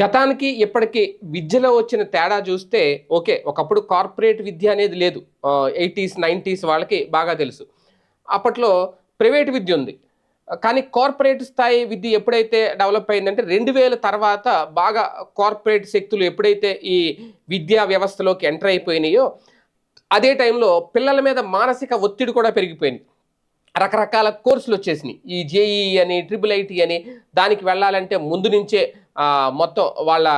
గతానికి ఇప్పటికీ విద్యలో వచ్చిన తేడా చూస్తే ఓకే ఒకప్పుడు కార్పొరేట్ విద్య అనేది లేదు. ఎయిటీస్ నైంటీస్ వాళ్ళకి బాగా తెలుసు. అప్పట్లో ప్రైవేట్ విద్య ఉంది. కానీ కార్పొరేట్ స్థాయి విద్య ఎప్పుడైతే డెవలప్ అయిందంటే రెండు వేల తర్వాత బాగా కార్పొరేట్ శక్తులు ఎప్పుడైతే ఈ విద్యా వ్యవస్థలోకి ఎంటర్ అయిపోయినాయో అదే టైంలో పిల్లల మీద మానసిక ఒత్తిడి కూడా పెరిగిపోయింది. రకరకాల కోర్సులు వచ్చేసినాయి. ఈ జేఈ అని ట్రిపుల్ ఐటీ అని దానికి వెళ్ళాలంటే ముందు నుంచే మొత్తం వాళ్ళ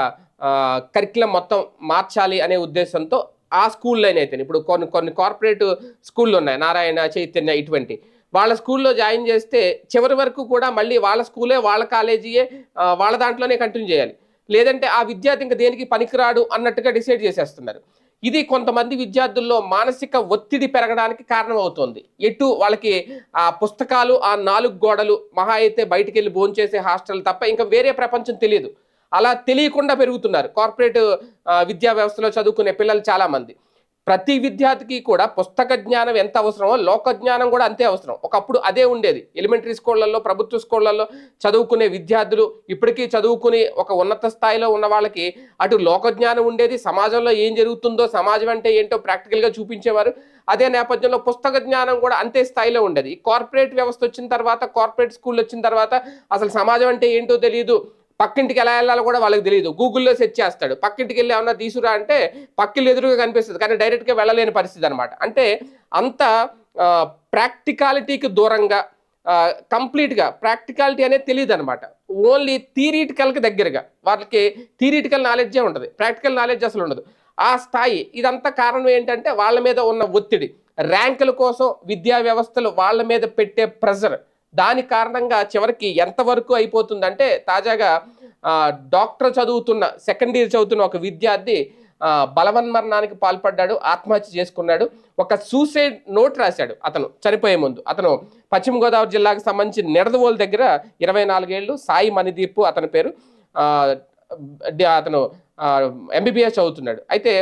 కరికులం మొత్తం మార్చాలి అనే ఉద్దేశంతో ఆ స్కూల్లోనే అయితే ఇప్పుడు కొన్ని కొన్ని కార్పొరేట్ స్కూళ్ళు ఉన్నాయి. నారాయణ చైతన్య ఇటువంటి. వాళ్ళ స్కూల్లో జాయిన్ చేస్తే చివరి వరకు కూడా మళ్ళీ వాళ్ళ స్కూలే వాళ్ళ కాలేజీయే వాళ్ళ దాంట్లోనే కంటిన్యూ చేయాలి. లేదంటే ఆ విద్యార్థి ఇంకా దేనికి పనికిరాడు అన్నట్టుగా డిసైడ్ చేసేస్తున్నారు. ఇది కొంతమంది విద్యార్థుల్లో మానసిక ఒత్తిడి పెరగడానికి కారణం అవుతుంది ఎటు వాళ్ళకి ఆ పుస్తకాలు ఆ నాలుగు గోడలు మహా అయితే బయటికి వెళ్ళి భోంచేసే హాస్టల్ తప్ప ఇంకా వేరే ప్రపంచం తెలియదు. అలా తెలియకుండా పెరుగుతున్నారు. కార్పొరేట్ విద్యా వ్యవస్థలో చదువుకునే పిల్లలు చాలామంది. ప్రతి విద్యార్థికి కూడా పుస్తక జ్ఞానం ఎంత అవసరమో లోక జ్ఞానం కూడా అంతే అవసరం. ఒకప్పుడు అదే ఉండేది. ఎలిమెంటరీ స్కూళ్ళల్లో ప్రభుత్వ స్కూళ్ళల్లో చదువుకునే విద్యార్థులు ఇప్పటికీ చదువుకుని ఒక ఉన్నత స్థాయిలో ఉన్న వాళ్ళకి అటు లోక జ్ఞానం ఉండేది సమాజంలో ఏం జరుగుతుందో సమాజం అంటే ఏంటో ప్రాక్టికల్గా చూపించేవారు. అదే నేపథ్యంలో పుస్తక జ్ఞానం కూడా అంతే స్థాయిలో ఉండేది. కార్పొరేట్ వ్యవస్థ వచ్చిన తర్వాత కార్పొరేట్ స్కూల్ వచ్చిన తర్వాత అసలు సమాజం అంటే ఏంటో తెలియదు పక్కింటికి ఎలా వెళ్ళాలో కూడా వాళ్ళకి తెలియదు. గూగుల్లో సెర్చ్ చేస్తాడు. పక్కింటికి వెళ్ళి ఏమన్నా తీసుకురా అంటే పక్కిళ్ళు ఎదురుగా కనిపిస్తుంది. కానీ డైరెక్ట్గా వెళ్ళలేని పరిస్థితి అనమాట అంటే అంత ప్రాక్టికాలిటీకి దూరంగా కంప్లీట్గా ప్రాక్టికాలిటీ అనేది తెలియదు అనమాట ఓన్లీ థియరిటికల్కి దగ్గరగా వాళ్ళకి థియరిటికల్ నాలెడ్జే ఉంటుంది. ప్రాక్టికల్ నాలెడ్జ్ అసలు ఉండదు. ఆ స్థాయి ఇదంతా కారణం ఏంటంటే వాళ్ళ మీద ఉన్న ఒత్తిడి. ర్యాంకుల కోసం విద్యా వ్యవస్థలు వాళ్ళ మీద పెట్టే ప్రెజర్. దాని కారణంగా చివరికి ఎంతవరకు అయిపోతుందంటే తాజాగా డాక్టర్ చదువుతున్న సెకండ్ ఇయర్ చదువుతున్న ఒక విద్యార్థి బలవన్మరణానికి పాల్పడ్డాడు ఆత్మహత్య చేసుకున్నాడు. ఒక సూసైడ్ నోట్ రాశాడు అతను చనిపోయే ముందు. అతను పశ్చిమ గోదావరి జిల్లాకు సంబంధించి నిడదవోలు దగ్గర ఇరవై నాలుగేళ్ళు సాయి మణిదీప్ అతని పేరు అతను ఎంబీబీఎస్ చదువుతున్నాడు. అయితే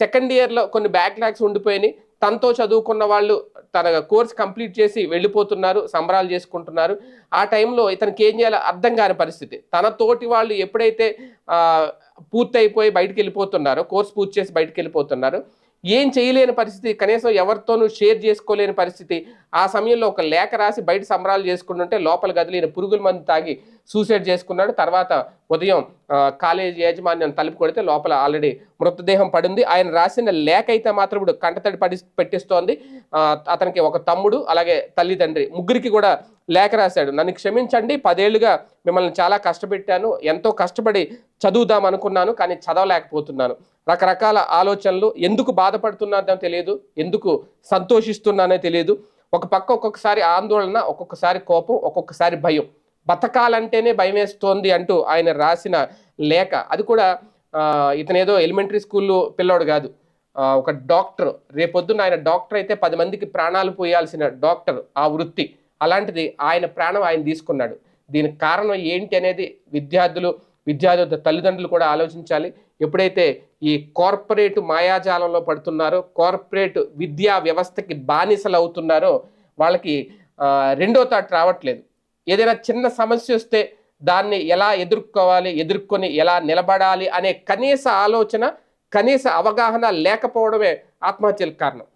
సెకండ్ ఇయర్లో కొన్ని బ్యాక్లాగ్స్ ఉండిపోయినాయి. తనతో చదువుకున్న వాళ్ళు తన కోర్స్ కంప్లీట్ చేసి వెళ్ళిపోతున్నారు సంబరాలు చేసుకుంటున్నారు. ఆ టైంలో ఇతనికి ఏం చేయాలో అర్థం కాని పరిస్థితి. తన తోటి వాళ్ళు ఎప్పుడైతే పూర్తయిపోయి బయటికి వెళ్ళిపోతున్నారో కోర్స్ పూర్తి చేసి బయటికి వెళ్ళిపోతున్నారు ఏం చేయలేని పరిస్థితి కనీసం ఎవరితోనూ షేర్ చేసుకోలేని పరిస్థితి. ఆ సమయంలో ఒక లేఖ రాసి బయట సంబరాలు చేసుకుంటుంటే లోపల గదిలో పురుగుల మందు తాగి సూసైడ్ చేసుకున్నాడు. తర్వాత ఉదయం కాలేజీ యాజమాన్యం తలుపు కొడితే లోపల ఆల్రెడీ మృతదేహం పడింది. ఆయన రాసిన లేఖ అయితే మాత్రం ఇప్పుడు కంటతడి పడి పెట్టిస్తోంది. అతనికి ఒక తమ్ముడు అలాగే తల్లిదండ్రి ముగ్గురికి కూడా లేఖ రాశాడు. నన్ను క్షమించండి పదేళ్ళుగా మిమ్మల్ని చాలా కష్టపెట్టాను ఎంతో కష్టపడి చదువుదాం అనుకున్నాను కానీ చదవలేకపోతున్నాను. రకరకాల ఆలోచనలు ఎందుకు బాధపడుతున్నానో తెలియదు ఎందుకు సంతోషిస్తున్నానో తెలియదు. ఒక పక్క ఒక్కొక్కసారి ఆందోళన ఒక్కొక్కసారి కోపం ఒక్కొక్కసారి భయం. బతకాలంటేనే భయం వేస్తోంది అంటూ ఆయన రాసిన లేఖ. అది కూడా ఇతనేదో ఎలిమెంటరీ స్కూల్లో పిల్లోడు కాదు. ఒక డాక్టర్. రేపొద్దున ఆయన డాక్టర్ అయితే పది మందికి ప్రాణాలు పోయాల్సిన డాక్టర్ ఆ వృత్తి. అలాంటిది ఆయన ప్రాణం ఆయన తీసుకున్నాడు. దీనికి కారణం ఏంటి అనేది విద్యార్థులు విద్యార్థుల తల్లిదండ్రులు కూడా ఆలోచించాలి. ఎప్పుడైతే ఈ కార్పొరేట్ మాయాజాలంలో పడుతున్నారో కార్పొరేట్ విద్యా వ్యవస్థకి బానిసలు అవుతున్నారో వాళ్ళకి రెండో తాటు రావట్లేదు. ఏదైనా చిన్న సమస్య వస్తే దాన్ని ఎలా ఎదుర్కోవాలి ఎదుర్కొని ఎలా నిలబడాలి అనే కనీస ఆలోచన కనీస అవగాహన లేకపోవడమే ఆత్మహత్యలకు కారణం.